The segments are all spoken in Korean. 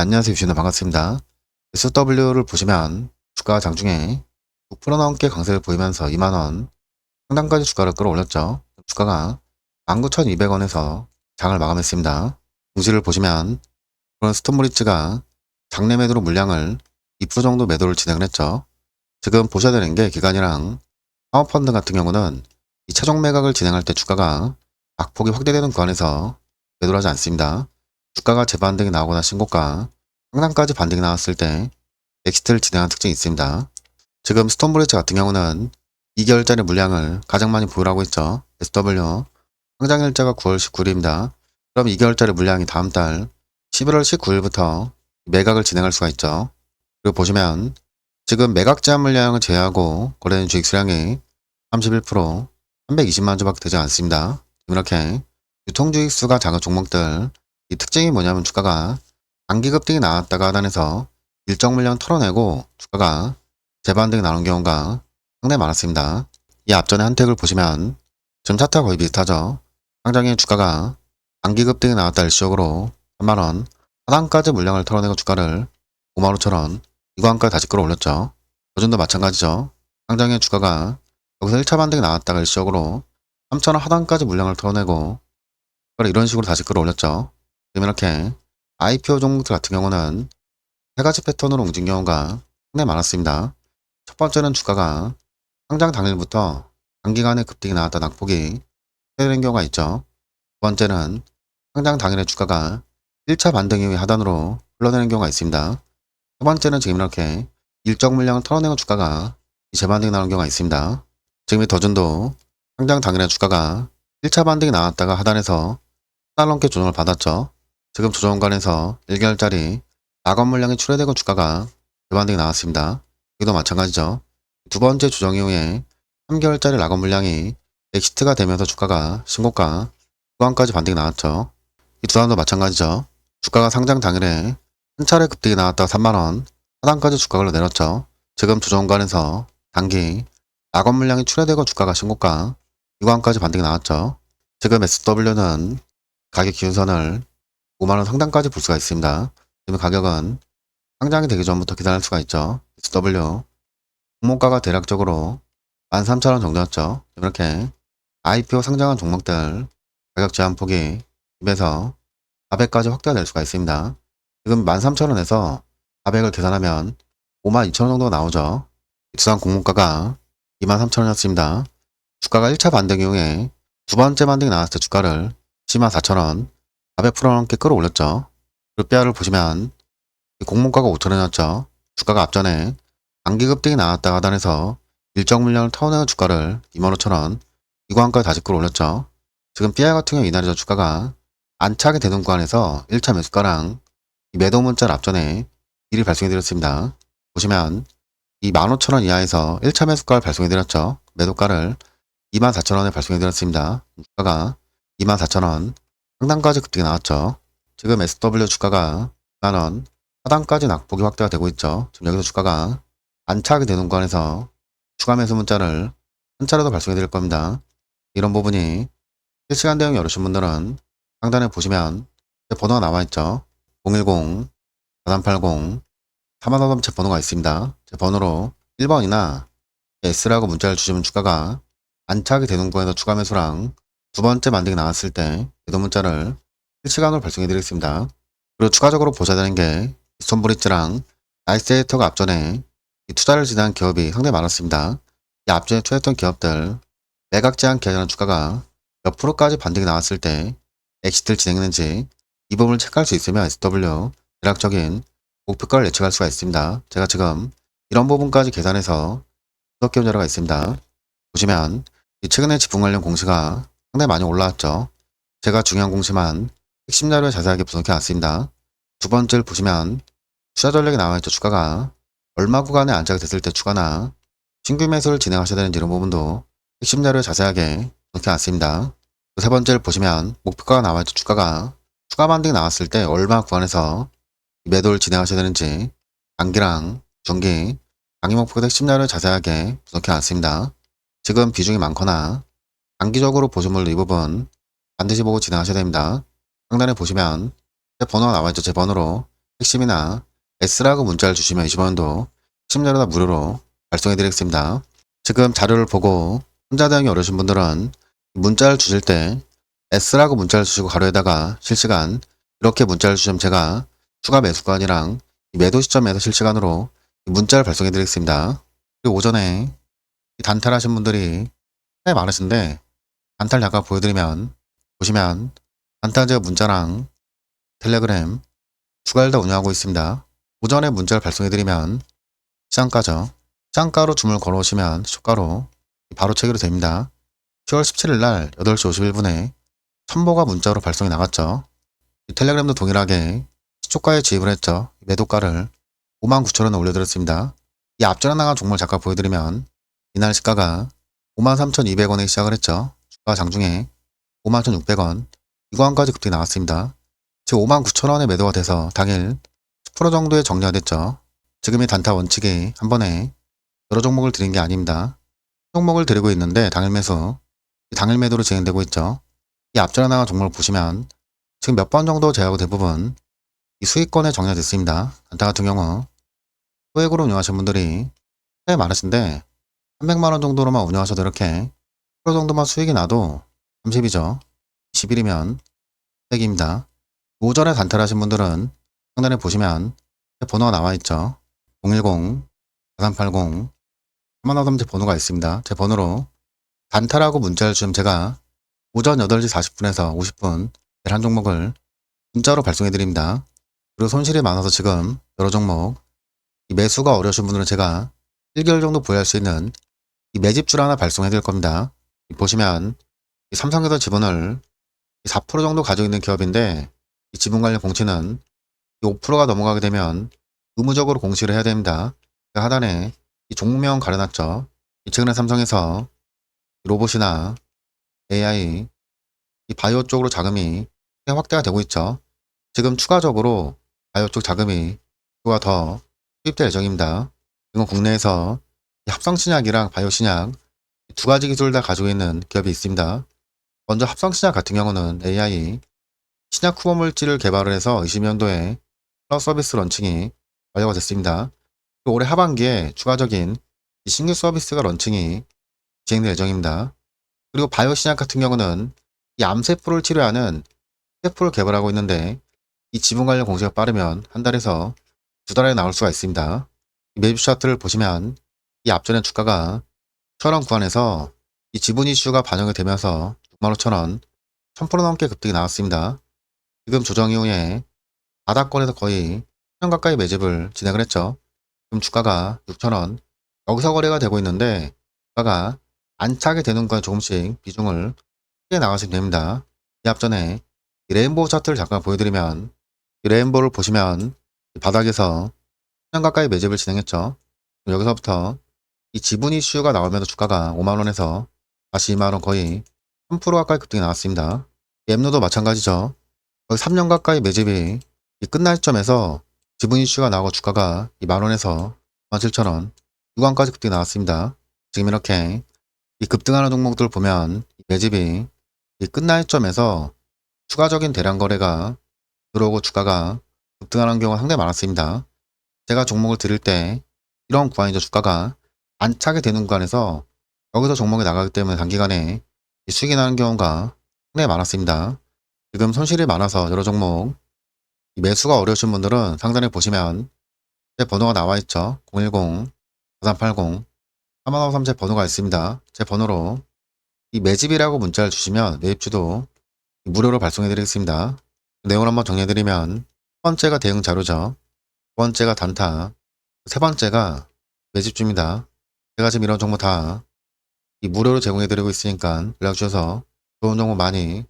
네, 안녕하세요. 유신호 반갑습니다. SW를 보시면 주가 장중에 6% 넘게 강세를 보이면서 2만원 상단까지 주가를 끌어올렸죠. 주가가 19,200원에서 장을 마감했습니다. 공시를 보시면 그런 스톤브리츠가 장내 매도로 물량을 2% 정도 매도를 진행을 했죠. 지금 보셔야 되는 게 기관이랑 사모펀드 같은 경우는 이 최종 매각을 진행할 때 주가가 낙폭이 확대되는 구간에서 매도를 하지 않습니다. 주가가 재반등이 나오거나 신고가 상단까지 반등이 나왔을 때 엑시트를 진행한 특징이 있습니다. 지금 스톤브리츠 같은 경우는 2개월짜리 물량을 가장 많이 보유하고 있죠. SW 상장일자가 9월 19일입니다. 그럼 2개월짜리 물량이 다음 달 11월 19일부터 매각을 진행할 수가 있죠. 그리고 보시면 지금 매각 제한 물량을 제외하고 거래된 주식 수량이 31% 320만 주밖에 되지 않습니다. 이렇게 유통주식 수가 작은 종목들 이 특징이 뭐냐면 주가가 단기 급등이 나왔다가 하단에서 일정 물량 털어내고 주가가 재반등이 나오는 경우가 상당히 많았습니다. 이 앞전의 한택을 보시면 지금 차트와 거의 비슷하죠. 상장의 주가가 단기 급등이 나왔다 일시적으로 3만원 하단까지 물량을 털어내고 주가를 5만 5천원 이관까지 다시 끌어올렸죠. 요즘도 마찬가지죠. 상장의 주가가 여기서 1차 반등이 나왔다가 일시적으로 3천원 하단까지 물량을 털어내고 이런 식으로 다시 끌어올렸죠. 지금 이렇게 IPO 종목들 같은 경우는 세 가지 패턴으로 움직인 경우가 상당히 많았습니다. 첫 번째는 주가가 상장 당일부터 단기간에 급등이 나왔다 낙폭이 되는 경우가 있죠. 두 번째는 상장 당일의 주가가 1차 반등 이후에 하단으로 흘러내는 경우가 있습니다. 세 번째는 지금 이렇게 일정 물량을 털어내고 주가가 재반등이 나오는 경우가 있습니다. 지금 이 더준도 상장 당일의 주가가 1차 반등이 나왔다가 하단에서 달 넘게 조정을 받았죠. 지금 조정관에서 1개월짜리 낙원 물량이 출회되고 주가가 재반등이 나왔습니다. 여기도 마찬가지죠. 두 번째 조정 이후에 3개월짜리 낙원 물량이 엑시트가 되면서 주가가 신고가 구간까지 반등이 나왔죠. 이 두 단도 마찬가지죠. 주가가 상장 당일에 한 차례 급등이 나왔다가 3만원 하단까지 주가를 내렸죠. 지금 조정관에서 단기 낙원 물량이 출회되고 주가가 신고가 유관까지 반등이 나왔죠. 지금 SW는 가격 기준선을 5만원 상단까지 볼 수가 있습니다. 지금 가격은 상장이 되기 전부터 계산할 수가 있죠. SW 종목가가 대략적으로 13,000원 정도였죠. 이렇게 IPO 상장한 종목들 가격 제한 폭이 2에서 400까지 확대될 수가 있습니다. 지금 13,000원에서 400을 계산하면 52,000원 정도가 나오죠. 입수한 공모가가 23,000원이었습니다. 주가가 1차 반등 이후에 두 번째 반등이 나왔을 때 주가를 104,000원 400% 넘게 끌어올렸죠. 루피아를 보시면 공모가가 5,000원이었죠. 주가가 앞전에 단기 급등이 나왔다 하단에서 일정 물량을 터내는 주가를 25,000원 이구간까지 다시 끌어올렸죠. 지금 삐아 같은 경우 이날이죠. 주가가 안차게 되는 구간에서 1차 매수가랑 매도 문자를 앞전에 미리 발송해드렸습니다. 보시면 이 15,000원 이하에서 1차 매수가를 발송해드렸죠. 매도가를 24,000원에 발송해드렸습니다. 주가가 24,000원 상단까지 급등이 나왔죠. 지금 SW 주가가 만원 하단까지 낙폭이 확대가 되고 있죠. 지금 여기서 주가가 안차게 되는 구간에서 추가 매수 문자를 한 차례 더 발송해 드릴 겁니다. 이런 부분이 실시간 대응 열으신 분들은 상단에 보시면 제 번호가 나와 있죠. 010 4380 사만원업 제 번호가 있습니다. 제 번호로 1번이나 S라고 문자를 주시면 주가가 안차게 되는 구간에서 추가 매수랑 두 번째 만등이 나왔을 때 매도 문자를 실시간으로 발송해 드리겠습니다. 그리고 추가적으로 보셔야 되는 게 스톤브리츠랑 나이스데이터가 앞전에 이 투자를 진행한 기업이 상당히 많았습니다. 이 앞전에 투자했던 기업들 매각 제한 기한이라는 주가가 몇 프로까지 반등이 나왔을 때 엑시트를 진행했는지 이 부분을 체크할 수 있으면 SW 대략적인 목표가를 예측할 수가 있습니다. 제가 지금 이런 부분까지 계산해서 분석 기업 자료가 있습니다. 보시면 이 최근에 지분 관련 공시가 상당히 많이 올라왔죠. 제가 중요한 공시만 핵심 자료에 자세하게 분석해 왔습니다. 두 번째를 보시면 투자 전략이 나와있죠. 주가가 얼마 구간에 안착이 됐을 때 추가나 신규 매수를 진행하셔야 되는지 이런 부분도 핵심 자료에 자세하게 분석해 왔습니다. 세 번째를 보시면 목표가가 나와있죠. 주가가 추가 반등이 나왔을 때 얼마 구간에서 매도를 진행하셔야 되는지 단기랑 중기, 장기 목표가 핵심 자료에 자세하게 분석해 왔습니다. 지금 비중이 많거나 단기적으로 분들 이 부분 반드시 보고 진행하셔야 됩니다. 상단에 보시면 제 번호가 나와있죠. 제 번호로 핵심이나 S라고 문자를 주시면 20원도 핵심 자료 다 무료로 발송해 드리겠습니다. 지금 자료를 보고 혼자 대응이 어려우신 분들은 문자를 주실 때 S라고 문자를 주시고 가로에다가 실시간 이렇게 문자를 주시면 제가 추가 매수권이랑 이 매도 시점에서 실시간으로 이 문자를 발송해 드리겠습니다. 그리고 오전에 이 단탈하신 분들이 꽤 많으신데 단탈 잠깐 보여드리면 보시면 제가 문자랑 텔레그램 두 가지를 다 운영하고 있습니다. 오전에 문자를 발송해드리면 시장가죠. 시장가로 주문을 걸어오시면 시초가로 바로 체결이 됩니다. 10월 17일 날 8시 51분에 첨보가 문자로 발송이 나갔죠. 이 텔레그램도 동일하게 시초가에 지입을 했죠. 매도가를 59,000원에 올려드렸습니다. 이 앞전에 나간 종목을 잠깐 보여드리면 이날 시가가 53,200원에 시작을 했죠. 주가 장중에 51,600원 이 구간까지 급등이 나왔습니다. 지금 59,000원에 매도가 돼서 당일 10% 정도의 정리가 됐죠. 지금 이 단타 원칙이 한 번에 여러 종목을 드린 게 아닙니다. 종목을 드리고 있는데 당일 매수, 이 당일 매도로 진행되고 있죠. 이 앞전에 나간 종목을 보시면 지금 몇 번 정도 제하고 대부분 이 수익권에 정리가 됐습니다. 단타 같은 경우 소액으로 운영하시는 분들이 꽤 많으신데 300만원 정도로만 운영하셔도 이렇게 10% 정도만 수익이 나도 30이죠. 21이면 100입니다. 오전에 단타하신 분들은 상단에 보시면 번호가 나와 있죠. 010 4380 3만원 제 번호가 있습니다. 제 번호로 단타라고 문자를 주면 제가 오전 8시 40분에서 50분 한 종목을 문자로 발송해 드립니다. 그리고 손실이 많아서 지금 여러 종목 이 매수가 어려우신 분들은 제가 1개월 정도 보유할 수 있는 이 매집줄 하나 발송해 드릴 겁니다. 이 보시면 이 삼성에서 지분을 4% 정도 가지고 있는 기업인데 이 지분 관련 공시는 이 5%가 넘어가게 되면 의무적으로 공시를 해야 됩니다. 그 하단에 이 종목명 가려놨죠. 이 최근에 삼성에서 이 로봇이나 AI, 이 바이오 쪽으로 자금이 꽤 확대가 되고 있죠. 지금 추가적으로 바이오 쪽 자금이 그와 더 투입될 예정입니다. 이건 국내에서 이 합성 신약이랑 바이오 신약 이두 가지 기술을 다 가지고 있는 기업이 있습니다. 먼저 합성 신약 같은 경우는 AI 신약 후보 물질을 개발을 해서 20년도에 클라우드 서비스 런칭이 완료가 됐습니다. 그리고 올해 하반기에 추가적인 이 신규 서비스가 런칭이 진행될 예정입니다. 그리고 바이오 신약 같은 경우는 이 암세포를 치료하는 세포를 개발하고 있는데 이 지분 관련 공시가 빠르면 한 달에서 두 달에 나올 수가 있습니다. 이 매집 차트를 보시면 이 앞전에 주가가 1,000원 구간에서 이 지분 이슈가 반영이 되면서 65,000원 1000% 넘게 급등이 나왔습니다. 지금 조정 이후에 바닥권에서 거의 10년 가까이 매집을 진행을 했죠. 지금 주가가 6,000원 여기서 거래가 되고 있는데 주가가 안 차게 되는 거에 조금씩 비중을 크게 나가시면 됩니다. 이 앞전에 이 레인보우 차트를 잠깐 보여드리면 이 레인보우를 보시면 이 바닥에서 10년 가까이 매집을 진행했죠. 여기서부터 이 지분 이슈가 나오면서 주가가 5만원에서 다시 2만원 거의 3% 가까이 급등이 나왔습니다. 엠노도 마찬가지죠. 거의 3년 가까이 매집이 이 끝날 시점에서 지분 이슈가 나오고 주가가 이 만원에서 17,000원 유관까지 급등이 나왔습니다. 지금 이렇게 이 급등하는 종목들 보면 이 매집이 이 끝날 시점에서 추가적인 대량 거래가 들어오고 주가가 급등하는 경우가 상당히 많았습니다. 제가 종목을 드릴 때 이런 구간이죠. 주가가 안 차게 되는 구간에서 여기서 종목이 나가기 때문에 단기간에 이 수익이 나는 경우가 상당히 많았습니다. 지금 손실이 많아서 여러 종목 이 매수가 어려우신 분들은 상단에 보시면 제 번호가 나와 있죠. 010 4380 3553제 번호가 있습니다. 제 번호로 이 매집이라고 문자를 주시면 매입주도 무료로 발송해 드리겠습니다. 내용을 한번 정리해 드리면 첫 번째가 대응 자료죠. 두 번째가 단타, 세 번째가 매집주입니다. 제가 지금 이런 정보 다이 무료로 제공해 드리고 있으니까 연락 주셔서 좋은 정보 많이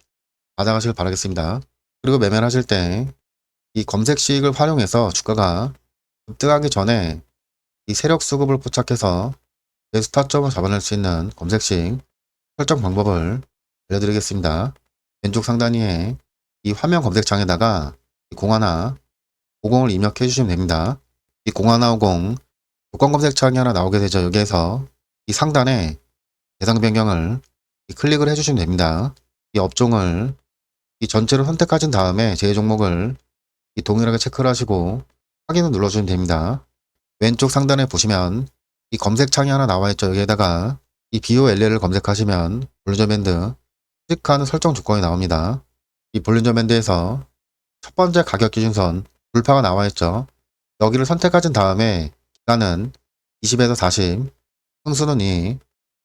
받아가시길 바라겠습니다. 그리고 매매를 하실 때 이 검색 시익을 활용해서 주가가 급등하기 전에 이 세력 수급을 포착해서 매수 타점을 잡아낼 수 있는 검색 시익 설정 방법을 알려드리겠습니다. 왼쪽 상단위에 이 화면 검색창에다가 이 01, 50을 입력해 주시면 됩니다. 이0150 조건 검색창이 하나 나오게 되죠. 여기에서 이 상단에 대상 변경을 이 클릭을 해주시면 됩니다. 이 업종을 이 전체를 선택하신 다음에 제 종목을 이 동일하게 체크를 하시고 확인을 눌러주면 됩니다. 왼쪽 상단에 보시면 이 검색창이 하나 나와 있죠. 여기에다가 이 BOLL을 검색하시면 볼륨저 밴드 수직하는 설정 조건이 나옵니다. 이 볼륨저 밴드에서 첫 번째 가격 기준선 불파가 나와 있죠. 여기를 선택하신 다음에 기간은 20에서 40, 분수는 2,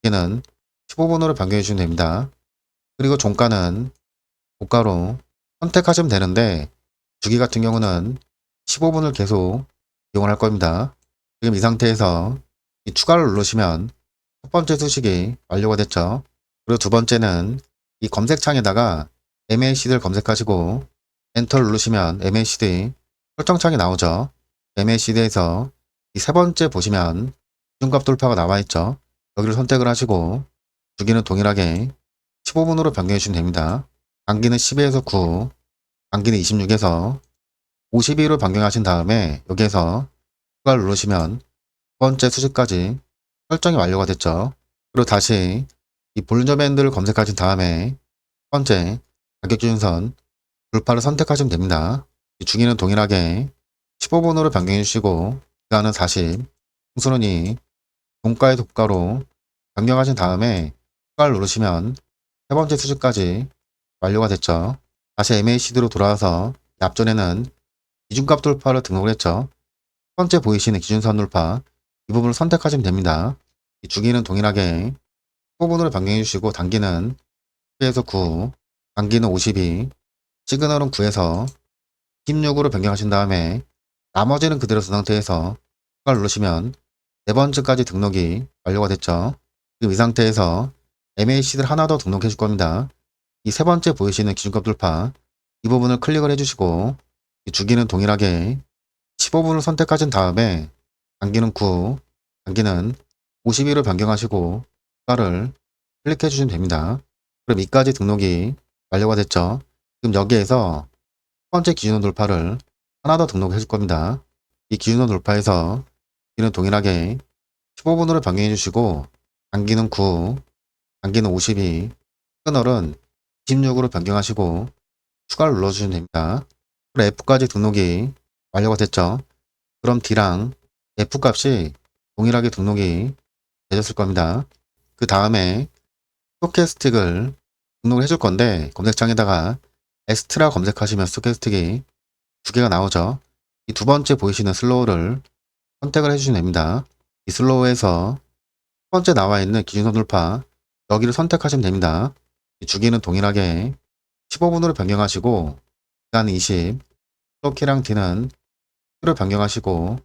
기는 15분으로 변경해 주시면 됩니다. 그리고 종가는 고가로 선택하시면 되는데 주기 같은 경우는 15분을 계속 이용을 할 겁니다. 지금 이 상태에서 이 추가를 누르시면 첫 번째 수식이 완료가 됐죠. 그리고 두 번째는 이 검색창에다가 MACD를 검색하시고 엔터를 누르시면 MACD 설정창이 나오죠. MACD에서 이 세 번째 보시면 기준값 돌파가 나와 있죠. 여기를 선택을 하시고 주기는 동일하게 15분으로 변경해 주시면 됩니다. 단기는 12에서 9, 단기는 26에서 52로 변경하신 다음에 여기에서 추가를 누르시면 두 번째 수식까지 설정이 완료가 됐죠. 그리고 다시 이 볼륨저 밴드를 검색하신 다음에 첫 번째 가격 기준선 불파를 선택하시면 됩니다. 이 주기는 동일하게 15분으로 변경해 주시고 기간은 40, 홍수는 2, 종가의 독가로 변경하신 다음에 추가를 누르시면 세 번째 수준까지 완료가 됐죠. 다시 MACD로 돌아와서 이 앞전에는 기준값 돌파를 등록을 했죠. 첫 번째 보이시는 기준선 돌파 이 부분을 선택하시면 됩니다. 이 주기는 동일하게 15분으로 변경해 주시고 단기는 10에서 9, 단기는 52, 시그널은 9에서 16으로 변경하신 다음에 나머지는 그대로 둔 상태에서 추가를 누르시면 네 번째까지 등록이 완료가 됐죠. 지금 이 상태에서 MAC를 하나 더 등록해 줄 겁니다. 이 세 번째 보이시는 기준값 돌파 이 부분을 클릭을 해주시고 이 주기는 동일하게 15분을 선택하신 다음에 단기는 9, 단기는 52로 변경하시고 추가를 클릭해 주시면 됩니다. 그럼 이까지 등록이 완료가 됐죠. 지금 여기에서 첫 번째 기준원 돌파를 하나 더 등록해 줄 겁니다. 이 기준원 돌파에서 기는 동일하게 15분으로 변경해 주시고 단기는 9, 단기는 52, 시그널은 26으로 변경하시고 추가를 눌러주시면 됩니다. 그리고 F까지 등록이 완료가 됐죠. 그럼 D랑 F 값이 동일하게 등록이 되셨을 겁니다. 그 다음에 스토캐스틱을 등록을 해줄 건데 검색창에다가 엑스트라 검색하시면 스토캐스틱이 두 개가 나오죠. 이 두 번째 보이시는 슬로우를 선택을 해주시면 됩니다. 이 슬로우에서 첫 번째 나와 있는 기준선 돌파 여기를 선택하시면 됩니다. 이 주기는 동일하게 15분으로 변경하시고 기간은 20, 스토키랑 D는 를 변경하시고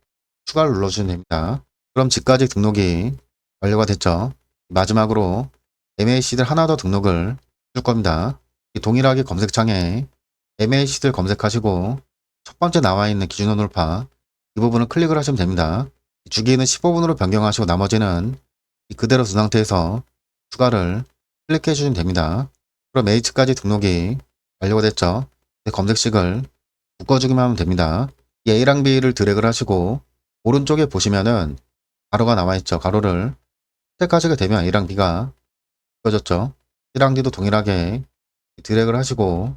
추가를 눌러주시면 됩니다. 그럼 지까지 등록이 완료가 됐죠. 마지막으로 MAC들 하나 더 등록을 해줄 겁니다. 이 동일하게 검색창에 MAC들 검색하시고 첫 번째 나와 있는 기준원 돌파 이 부분을 클릭을 하시면 됩니다. 주기는 15분으로 변경하시고 나머지는 이 그대로 둔 상태에서 추가를 클릭해 주시면 됩니다. 그럼 H까지 등록이 완료가 됐죠. 이제 검색식을 묶어주기만 하면 됩니다. 이 A랑 B를 드래그를 하시고 오른쪽에 보시면은 가로가 나와 있죠. 가로를 선택하시게 되면 A랑 B가 묶어졌죠. C랑 D도 동일하게 드래그를 하시고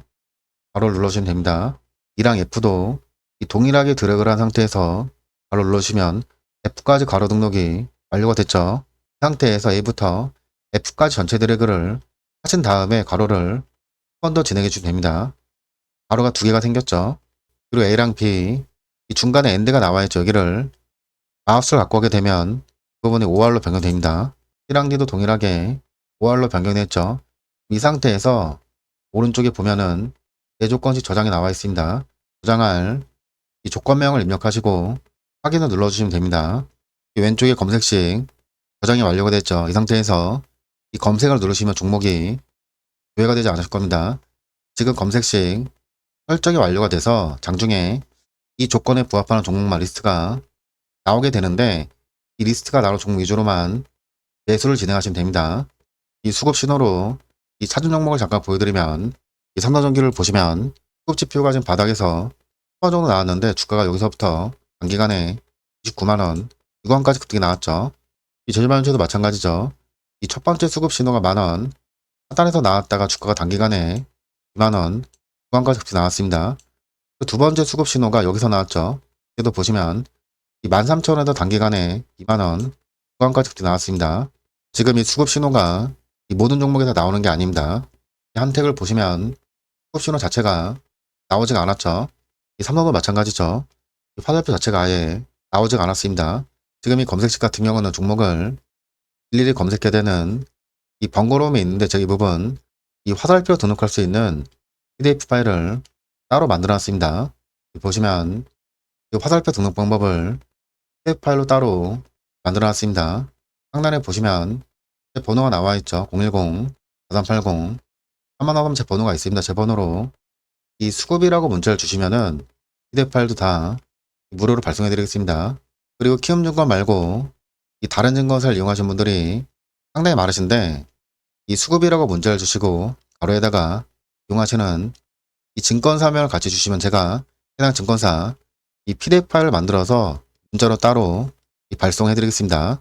가로를 눌러주시면 됩니다. E랑 F도 이 동일하게 드래그를 한 상태에서 가로 눌러주시면 F까지 가로 등록이 완료가 됐죠. 이 상태에서 A부터 F까지 전체 드래그를 하신 다음에 가로를 한 번 더 진행해 주시면 됩니다. 가로가 두 개가 생겼죠. 그리고 A랑 B 이 중간에 엔드가 나와 있죠. 여기를 마우스를 갖고 오게 되면 그 부분이 5R로 변경됩니다. C랑 D도 동일하게 5R로 변경됐죠. 이 상태에서 오른쪽에 보면은 네 조건식 저장이 나와 있습니다. 저장할 이 조건명을 입력하시고 확인을 눌러주시면 됩니다. 이 왼쪽에 검색식 저장이 완료가 됐죠. 이 상태에서 이 검색을 누르시면 종목이 조회가 되지 않으실 겁니다. 지금 검색식 설정이 완료가 돼서 장중에 이 조건에 부합하는 종목만 리스트가 나오게 되는데 이 리스트가 나올 종목 위주로만 매수를 진행하시면 됩니다. 이 수급 신호로 이 차준 종목을 잠깐 보여드리면 이 삼성전기를 보시면 수급 지표가 지금 바닥에서 10원 정도 나왔는데 주가가 여기서부터 단기간에 29만원, 6원까지 급등이 나왔죠. 이 제주반도체도 마찬가지죠. 이 첫 번째 수급 신호가 만원, 하단에서 나왔다가 주가가 단기간에 2만원, 6원까지 급등이 나왔습니다. 두 번째 수급 신호가 여기서 나왔죠. 여기도 보시면 이 13,000원에서 단기간에 2만원 구간까지 나왔습니다. 지금 이 수급 신호가 이 모든 종목에서 나오는 게 아닙니다. 이 한택을 보시면 수급 신호 자체가 나오지가 않았죠. 이 삼성도 마찬가지죠. 이 화살표 자체가 아예 나오지가 않았습니다. 지금 이 검색식 같은 경우는 종목을 일일이 검색해야 되는 이 번거로움이 있는데 제가 이 부분 이 화살표 등록할 수 있는 PDF 파일을 따로 만들어 놨습니다. 보시면 이 화살표 등록 방법을 PDF 파일로 따로 만들어 놨습니다. 상단에 보시면 제 번호가 나와 있죠. 010-4380 한만화범 제 번호가 있습니다. 제 번호로 이 수급이라고 문자를 주시면은 PDF 파일도 다 무료로 발송해 드리겠습니다. 그리고 키움 증권 말고 이 다른 증권사를 이용하신 분들이 상당히 많으신데 이 수급이라고 문자를 주시고 가로에다가 이용하시는 이 증권사명을 같이 주시면 제가 해당 증권사 이 PDF 파일을 만들어서 문자로 따로 이 발송해 드리겠습니다.